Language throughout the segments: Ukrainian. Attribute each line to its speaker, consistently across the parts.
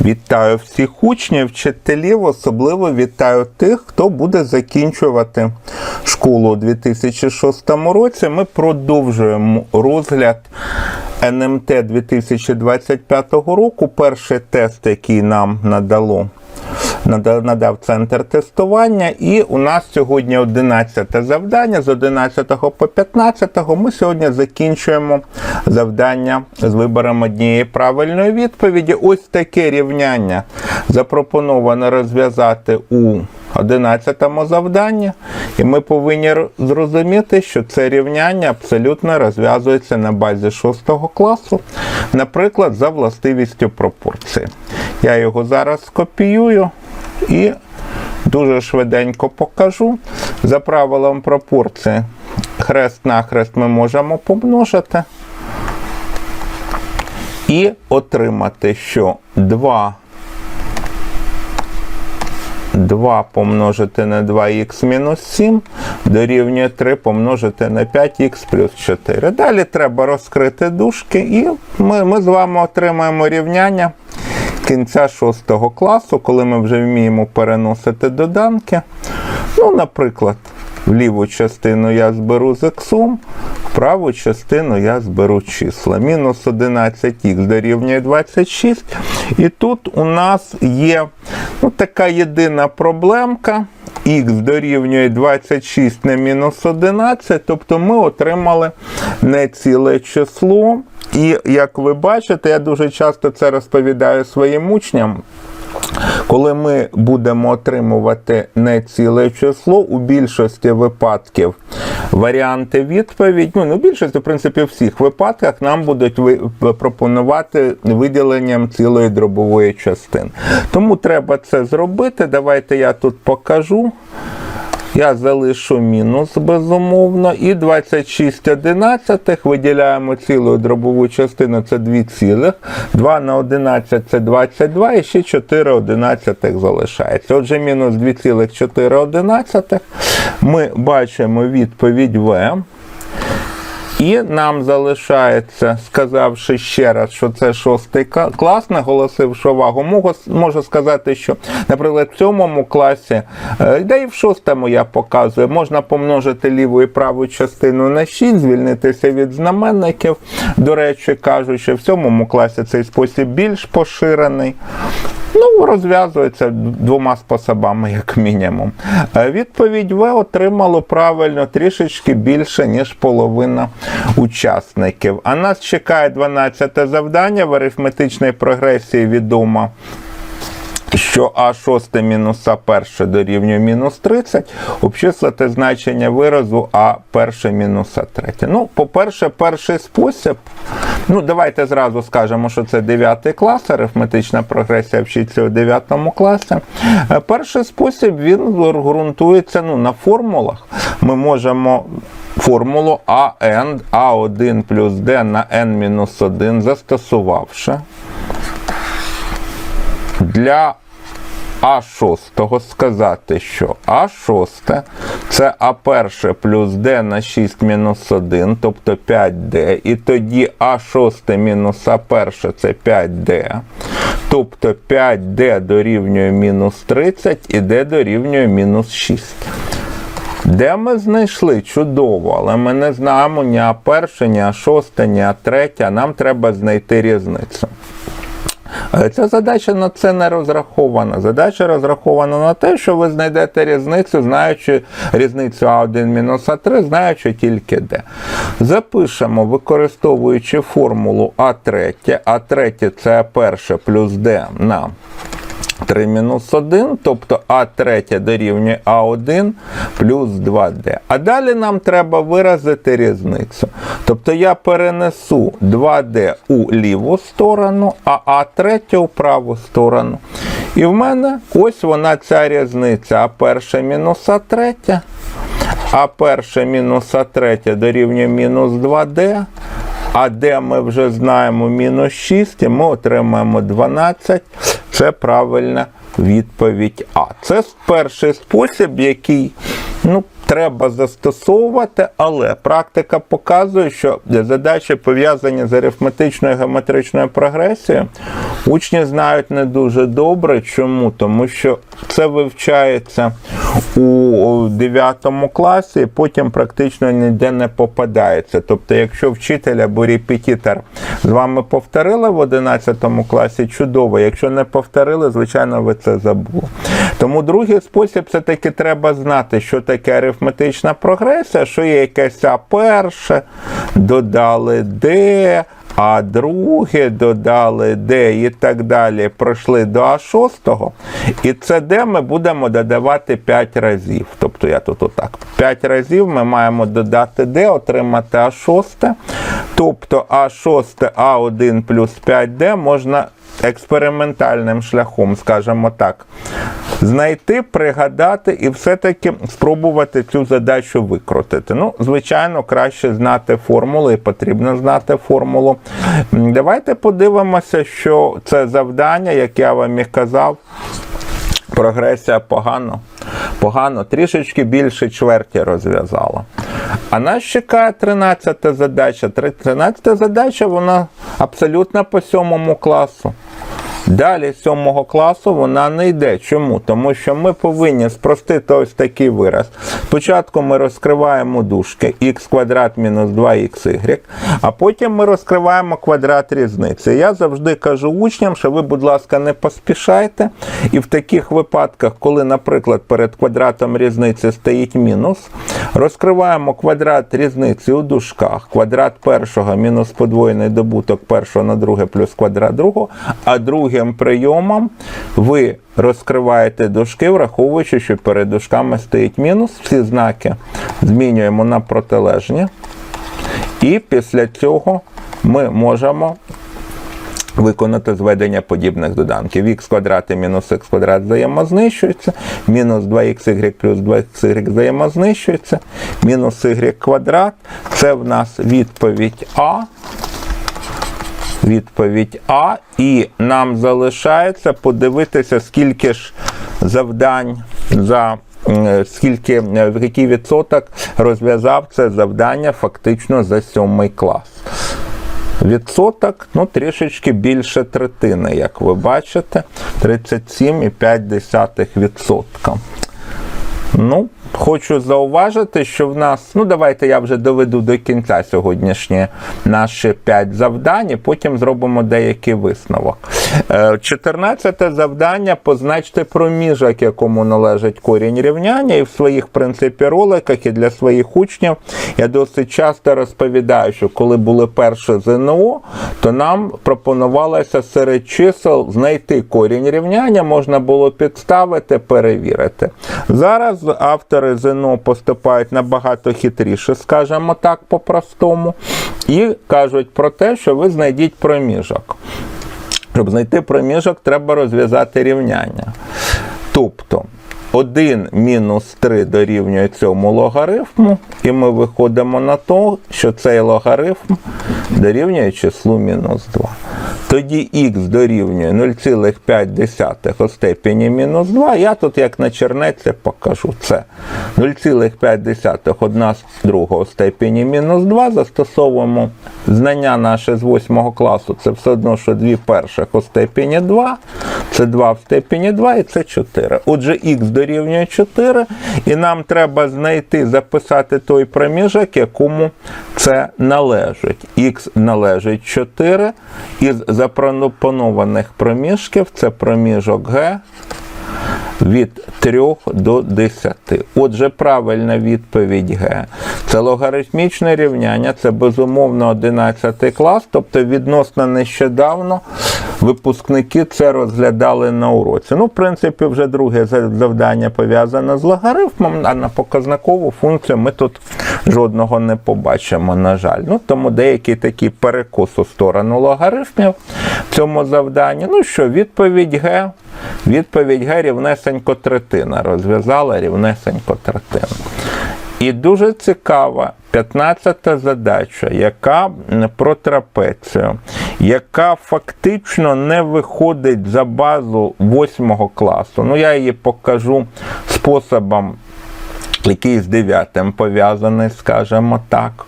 Speaker 1: Вітаю всіх учнів, вчителів, особливо вітаю тих, хто буде закінчувати школу у 2006 році. Ми продовжуємо розгляд НМТ 2025 року. Перший тест, який нам надало. Нада- Надав центр тестування, і у нас сьогодні 11 завдання. З 11 по 15 ми сьогодні закінчуємо завдання з вибором однієї правильної відповіді. Ось таке рівняння запропоновано розв'язати у 11 завданні, і ми повинні зрозуміти, що це рівняння абсолютно розв'язується на базі 6 класу, наприклад, за властивістю пропорції. Я його зараз скопіюю і дуже швиденько покажу. За правилом пропорції хрест на хрест ми можемо помножити і отримати, що 2 2 помножити на 2х мінус 7 дорівнює 3 помножити на 5х плюс 4. Далі треба розкрити дужки, і ми, ми з вами отримаємо рівняння кінця 6 класу, коли ми вже вміємо переносити доданки. Ну, наприклад, в ліву частину я зберу з іксом, в праву частину я зберу числа. Мінус 11х дорівнює 26. І тут у нас є ну, така єдина проблемка. Х дорівнює 26 на мінус 11, тобто ми отримали не ціле число. І як ви бачите, я дуже часто це розповідаю своїм учням. Коли ми будемо отримувати не ціле число, у більшості випадків варіанти відповідь, ну не в більшості, в принципі, в всіх випадках нам будуть пропонувати виділенням цілої дробової частини. Тому треба це зробити. Давайте я тут покажу. Я залишу мінус безумовно. І 26 одинадцятих виділяємо цілу дробову частину, це 2 цілих. 2 на 11 це 22, і ще 4 одинадцятих залишається. Отже, мінус 2,4 одинадцятих. Ми бачимо відповідь В. І нам залишається, сказавши ще раз, що це шостий клас, наголосивши увагу, можу, сказати, що, наприклад, в сьомому класі, е, да і в шостому я показую, можна помножити ліву і праву частину на 6, звільнитися від знаменників. До речі, кажуть, що в сьомому класі цей спосіб більш поширений. Ну, розв'язується двома способами, як мінімум. Е, Відповідь В отримало правильно трішечки більше, ніж половина учасників. А нас чекає 12 завдання в арифметичній прогресії відомо. Що А6 мінус А1 дорівнює мінус 30, обчислити значення виразу А1 мінус А3. Ну, по-перше, перший спосіб. Ну, давайте зразу скажемо, що це 9 клас, арифметична прогресія вчиться у 9 класі. Е, Перший спосіб він ґрунтується ну, на формулах. Ми можемо формулу АН, А1 плюс Д на N-1 застосувавши для А6 сказати, що А6 це А1 плюс D на 6 мінус 1, тобто 5D. І тоді А6 мінус А1 це 5D. Тобто 5D дорівнює мінус 30 і D дорівнює мінус 6. Де ми знайшли? Чудово, але ми не знаємо ні А1, ні А6, ні А3, нам треба знайти різницю. Е, Ця задача на це не розрахована. Задача розрахована на те, що ви знайдете різницю, знаючи різницю А1 мінус А3, знаючи тільки де. Запишемо, використовуючи формулу А3, А3 це А1 плюс Д на 3 мінус 1, тобто А3 дорівнює А1 плюс 2D. А далі нам треба виразити різницю. Тобто я перенесу 2D у ліву сторону, а А3 у праву сторону. І в мене ось вона ця різниця. А1 мінус А3. А1 мінус А3 дорівнює мінус 2D. А де ми вже знаємо мінус 6, і ми отримаємо 12. Це правильна відповідь А. Це перший спосіб, який треба застосовувати, але практика показує, що задачі пов'язані з арифметичною геометричною прогресією, учні знають не дуже добре. Чому? Тому що це вивчається у 9 класі, і потім практично ніде не попадається. Тобто, якщо вчитель або репетитор з вами повторили в 11 класі, чудово. Якщо не повторили, звичайно, ви це забули. Тому другий спосіб все-таки треба знати, що таке арифметична прогресія, що є якесь А перше, додали Д, а друге додали Д і так далі. Пройшли до А6. І це Д ми будемо додавати 5 разів. Тобто я тут отак. 5 разів ми маємо додати Д, отримати А6. Тобто А6, А1 плюс 5Д можна експериментальним шляхом, скажімо так, знайти, пригадати і все-таки спробувати цю задачу викрутити. Ну, звичайно, краще знати формулу і потрібно знати формулу. Давайте подивимося, що це завдання, як я вам і казав. Прогресія погано. Погано, трішечки більше чверті розв'язала. А нас чекає 13 задача. 13 задача, вона абсолютно по сьомому класу. Далі сьомого класу вона не йде. Чому? Тому що ми повинні спростити ось такий вираз. Спочатку ми розкриваємо дужки х квадрат мінус 2xy, а потім ми розкриваємо квадрат різниці. Я завжди кажу учням, що ви, будь ласка, не поспішайте. І в таких випадках, коли, наприклад, перед квадратом різниці стоїть мінус, розкриваємо квадрат різниці у дужках, квадрат першого мінус подвоєний добуток першого на друге плюс квадрат другого, а другим прийомом ви розкриваєте дужки, враховуючи, що перед дужками стоїть мінус, всі знаки змінюємо на протилежні. І після цього ми можемо виконати зведення подібних доданків. х квадрат і мінус х квадрат взаємознищуються, мінус 2xy плюс 2xy взаємознищуються, мінус y квадрат. Це в нас відповідь А. Відповідь А. І нам залишається подивитися, скільки ж завдань за. Скільки в який відсоток розв'язав це завдання фактично за сьомий клас. Відсоток ну, трішечки більше третини, як ви бачите, 37,5%. Ну, хочу зауважити, що в нас, ну давайте я вже доведу до кінця сьогоднішні наші 5 завдань, і потім зробимо деякий висновок. Е, 14 завдання позначте проміжок, якому належить корінь рівняння, і в своїх принципі роликах і для своїх учнів я досить часто розповідаю, що коли були перші ЗНО, то нам пропонувалося серед чисел знайти корінь рівняння, можна було підставити, перевірити. Зараз автори ЗНО поступають набагато хитріше, скажімо так, по-простому, і кажуть про те, що ви знайдіть проміжок. Щоб знайти проміжок, треба розв'язати рівняння. Тобто 1 мінус 3 дорівнює цьому логарифму, і ми виходимо на те, що цей логарифм дорівнює числу мінус 2. Тоді х дорівнює 0,5 у степені мінус 2. Я тут, як на чернеці, покажу це. 0,5 одна з другого у степені мінус 2. Застосовуємо знання наше з 8 класу. Це все одно, що 2 перших у степені 2. Це 2 в степені 2 і це 4. Отже, х дорівнює 4, і нам треба знайти, записати той проміжок, якому це належить. Х належить 4. Із запропонованих проміжків це проміжок Г від 3 до 10. Отже, правильна відповідь Г. Це логарифмічне рівняння, це безумовно 11 клас, тобто відносно нещодавно випускники це розглядали на уроці. Ну, в принципі, вже друге завдання пов'язане з логарифмом, а на показникову функцію ми тут жодного не побачимо, на жаль. Ну, тому деякий такий перекос у сторону логарифмів в цьому завданні. Ну що, відповідь Г. Відповідь Г рівнесенько третина. Розв'язала рівнесенько третина. І дуже цікава 15-та задача, яка про трапецію, яка фактично не виходить за базу 8 класу. Ну, я її покажу способом який з дев'ятим пов'язаний, скажімо так.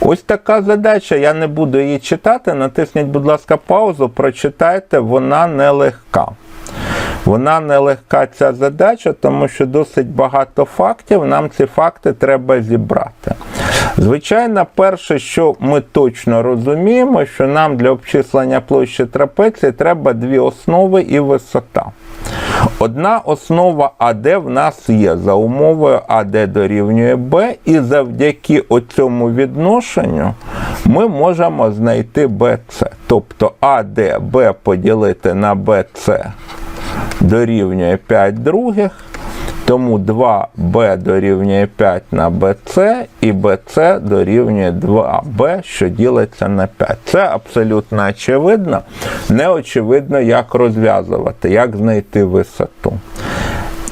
Speaker 1: Ось така задача. Я не буду її читати. Натисніть, будь ласка, паузу, прочитайте, вона нелегка. Вона нелегка ця задача, тому що досить багато фактів. Нам ці факти треба зібрати. Звичайно, перше, що ми точно розуміємо, що нам для обчислення площі трапеції треба дві основи і висота. Одна основа АД в нас є за умовою АД дорівнює Б, і завдяки оцьому відношенню ми можемо знайти БЦ. Тобто АД Б поділити на БЦ дорівнює 5 других. Тому 2b дорівнює 5 на bc і bc дорівнює 2b, що ділиться на 5. Це абсолютно очевидно. Не очевидно, як розв'язувати, як знайти висоту.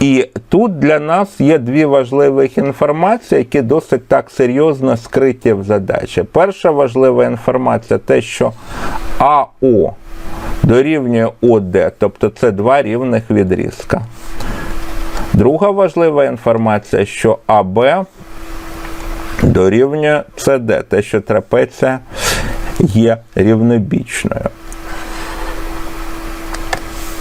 Speaker 1: І тут для нас є дві важливих інформації, які досить так серйозно скриті в задачі. Перша важлива інформація те, що АО дорівнює ОД, тобто це два рівних відрізка. Друга важлива інформація, що АБ дорівнює СД, те, що трапеція є рівнобічною.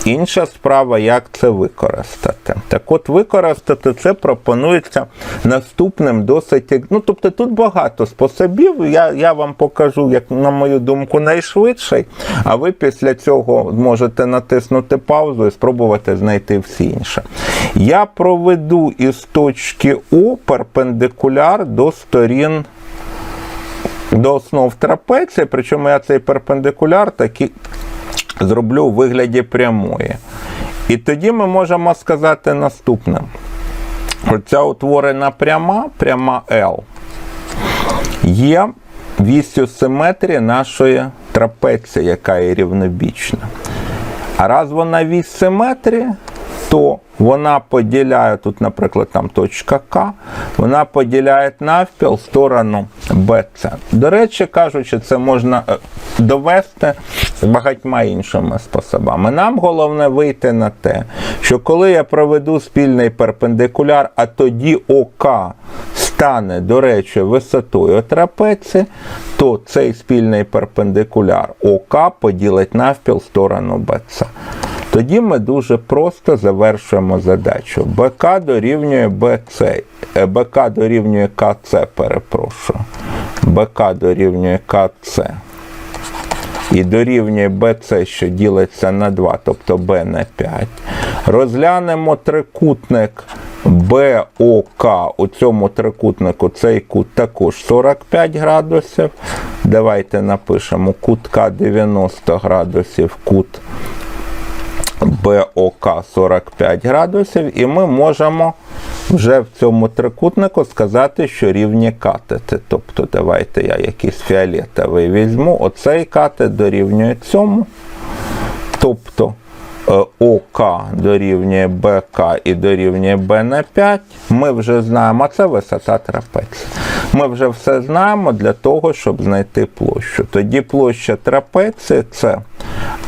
Speaker 1: Інша справа, як це використати. Так от використати це пропонується наступним досить. Ну, тобто тут багато способів. Я я вам покажу, як, на мою думку, найшвидший, а ви після цього зможете натиснути паузу і спробувати знайти всі інші. Я проведу із точки О перпендикуляр до сторін. До основ трапеції, причому я цей перпендикуляр такий зроблю у вигляді прямої. І тоді ми можемо сказати наступне. Оця утворена пряма, пряма L, є вістю симетрії нашої трапеції, яка є рівнобічна. А раз вона вісь симетрії, то вона поділяє, тут, наприклад, там точка К, вона поділяє навпіл сторону БЦ. До речі, кажучи, це можна е, довести багатьма іншими способами. Нам головне вийти на те, що коли я проведу спільний перпендикуляр, а тоді ОК стане, до речі, висотою трапеції, то цей спільний перпендикуляр ОК поділить навпіл сторону БЦ. Тоді ми дуже просто завершуємо задачу. БК дорівнює БЦ, е, БК дорівнює КЦ, перепрошую. БК дорівнює КЦ. І дорівнює BC, що ділиться на 2, тобто B на 5. Розглянемо трикутник BOK. У цьому трикутнику цей кут також 45 градусів. Давайте напишемо кут К 90 градусів, кут БОК 45 градусів, і ми можемо вже в цьому трикутнику сказати, що рівні катети. Тобто, давайте я якийсь фіолетовий візьму. Оцей катет дорівнює цьому. Тобто е, ОК дорівнює БК і дорівнює Б на 5. Ми вже знаємо, а це висота трапеції. Ми вже все знаємо для того, щоб знайти площу. Тоді площа трапеції це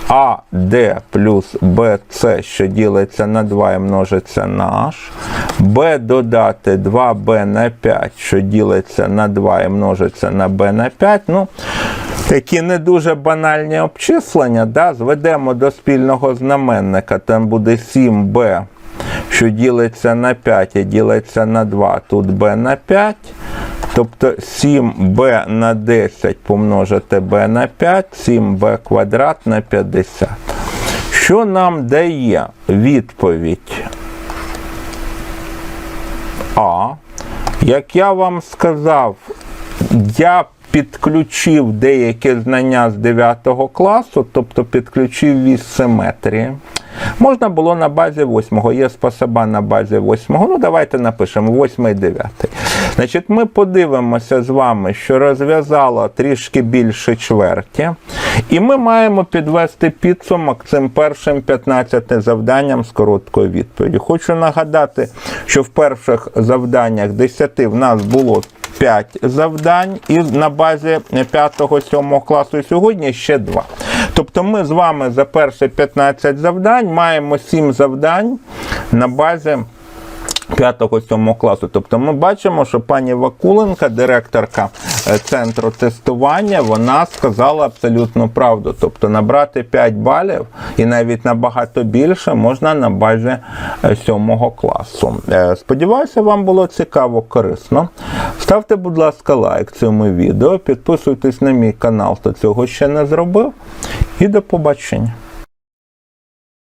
Speaker 1: АД плюс БЦ, що ділиться на 2 і множиться на H. Б додати 2Б на 5, що ділиться на 2 і множиться на Б на 5. Ну, Такі не дуже банальні обчислення. Да? Зведемо до спільного знаменника, там буде 7b, що ділиться на 5 і ділиться на 2, тут b на 5. Тобто 7b на 10 помножити b на 5, 7b квадрат на 50. Що нам дає відповідь А? Як я вам сказав, я підключив деякі знання з 9 класу, тобто підключив вісь симетрії. Можна було на базі 8, є способа на базі 8. Ну, давайте напишемо 8 і 9. Значить, ми подивимося з вами, що розв'язало трішки більше чверті. І ми маємо підвести підсумок цим першим 15 завданням з короткою відповіддю. Хочу нагадати, що в перших завданнях 10 в нас було 5 завдань і на базі 5-7 класу і сьогодні ще 2. Тобто ми з вами за перші 15 завдань маємо 7 завдань на базі 5-7 класу. Тобто ми бачимо, що пані Вакуленка, директорка центру тестування, вона сказала абсолютну правду. Тобто набрати 5 балів і навіть набагато більше можна на базі 7 класу. Е, Сподіваюся, вам було цікаво, корисно. Ставте, будь ласка, лайк цьому відео, підписуйтесь на мій канал, хто цього ще не зробив. І до побачення.